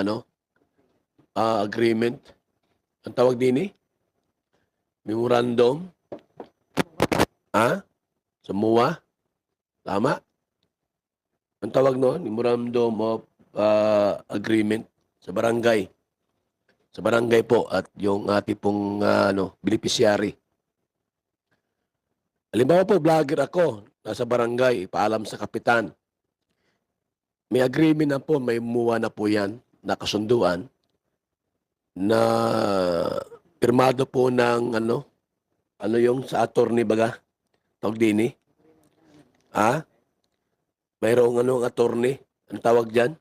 ano, ah, agreement. Ang tawag din eh? Memorandum. Ha? Sa MUA? Tama? Ang tawag noon, Memorandum of ah, Agreement sa barangay. Sa barangay po at yung ating pong ah, ano, beneficiary. Halimbawa po, vlogger ako, nasa barangay, paalam sa kapitan. May agreement na po, may muwa na po yan, nakasunduan, na pirmado po ng ano, ano yung sa attorney baga, tawag din eh. Ha? Mayroong ano ang attorney, ang tawag dyan?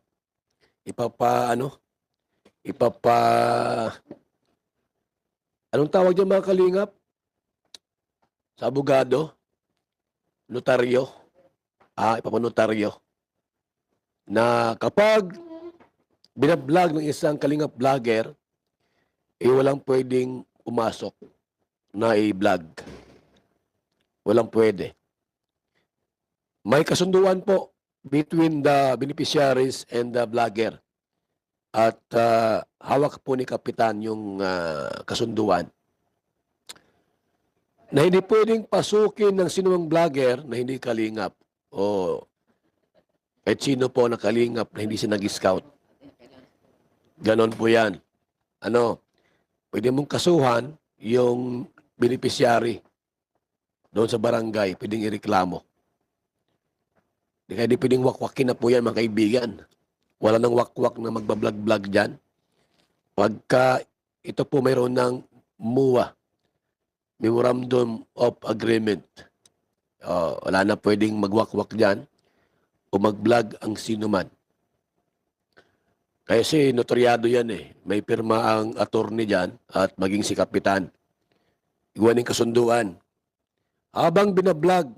Ipapa, ano? Ipapa, anong tawag dyan mga kalingap? Sa abogado? Notaryo? Ah, ipapanotaryo. Na kapag binablog ng isang kalingap vlogger, eh walang pwedeng pumasok na i-vlog. Walang pwede. May kasunduan po between the beneficiaries and the vlogger. At ah, hawak po ni Kapitan yung ah, kasunduan na hindi pwedeng pasukin ng sinumang vlogger na hindi kalingap o kahit sino po na kalingap na hindi siya nag-scout. Ganon po yan. Ano, pwede mong kasuhan yung beneficiary doon sa barangay, pwedeng ireklamo. Di kaya di pwedeng wakwakin na po yan mga kaibigan. Wala nang wakwak na magbablog-vlog dyan. Pagka ito po mayroon ng MUA, Memorandum of Agreement. Uh, wala na pwedeng magwakwak dyan o mag-vlog ang sino man. Kasi notaryado yan eh. May pirma ang attorney dyan at maging si kapitan. Iwaning kasunduan. Habang binablog,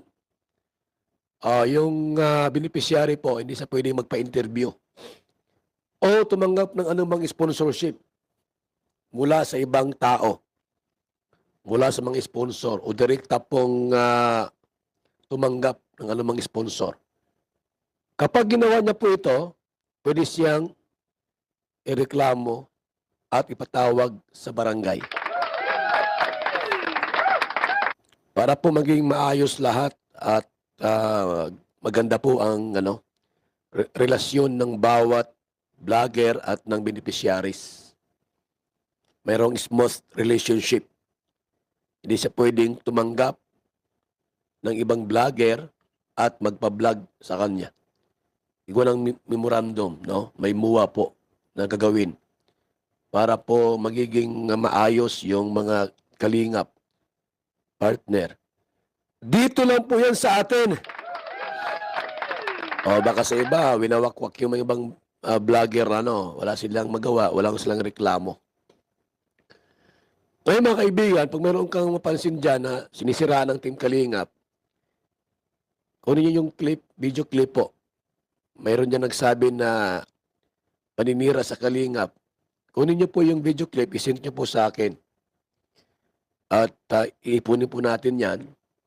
ah yung ah, beneficiary po, hindi sa pwedeng magpa-interview o tumanggap ng anumang sponsorship mula sa ibang tao mula sa mga sponsor o direkta pong ah, tumanggap ng anumang sponsor. Kapag ginawa niya po ito, pwede siyang ireklamo at ipatawag sa barangay. Para po maging maayos lahat at ah, maganda po ang ano re- relasyon ng bawat vlogger at ng beneficiaries. Mayroong smooth relationship hindi siya pwedeng tumanggap ng ibang vlogger at magpa-vlog sa kanya. Ikaw ng mi- memorandum, no? May muwa po na gagawin para po magiging maayos yung mga kalingap partner. Dito lang po yan sa atin. O baka sa iba, winawakwak yung mga ibang ah, vlogger, ano, wala silang magawa, wala silang reklamo. Ngayon mga kaibigan, pag meron kang mapansin dyan na sinisira ng Team Kalingap, kunin niyo yung clip, video clip po. Mayroon dyan nagsabi na paninira sa Kalingap. Kunin niyo po yung video clip, isend niyo po sa akin. At uh, iipunin po natin yan.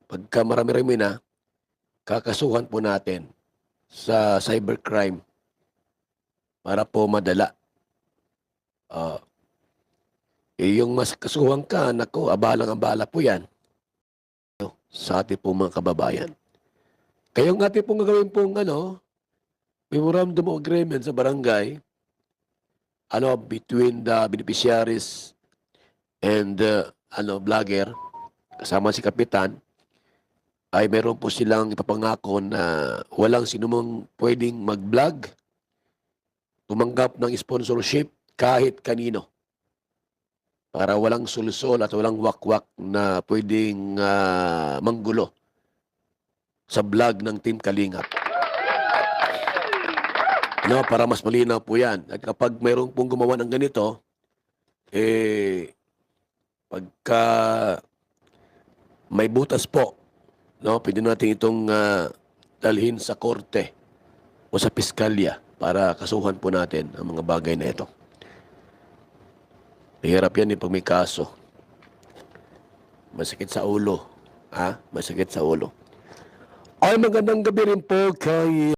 Pagka marami-rami na, kakasuhan po natin sa cybercrime para po madala. Ah, eh, yung mas kasuhan ka, nako, abalang-abala po yan sa ating pong mga kababayan. Kaya yung ating pong gagawin pong ano, memorandum of agreement sa barangay, ano, between the beneficiaries and the ano, vlogger, kasama si Kapitan, ay meron po silang ipapangako na walang sinumang pwedeng mag-vlog, tumanggap ng sponsorship kahit kanino para walang sulusol at walang wakwak na pwedeng ah, manggulo sa vlog ng Team Kalingap. No, para mas malinaw po yan. At kapag mayroong pong gumawa ng ganito, eh, pagka may butas po, no, pwede natin itong ah, dalhin sa korte o sa piskalya para kasuhan po natin ang mga bagay na ito. Mahirap yan eh pag may kaso. Masakit sa ulo. Ha? Masakit sa ulo. Ay magandang gabi rin po kay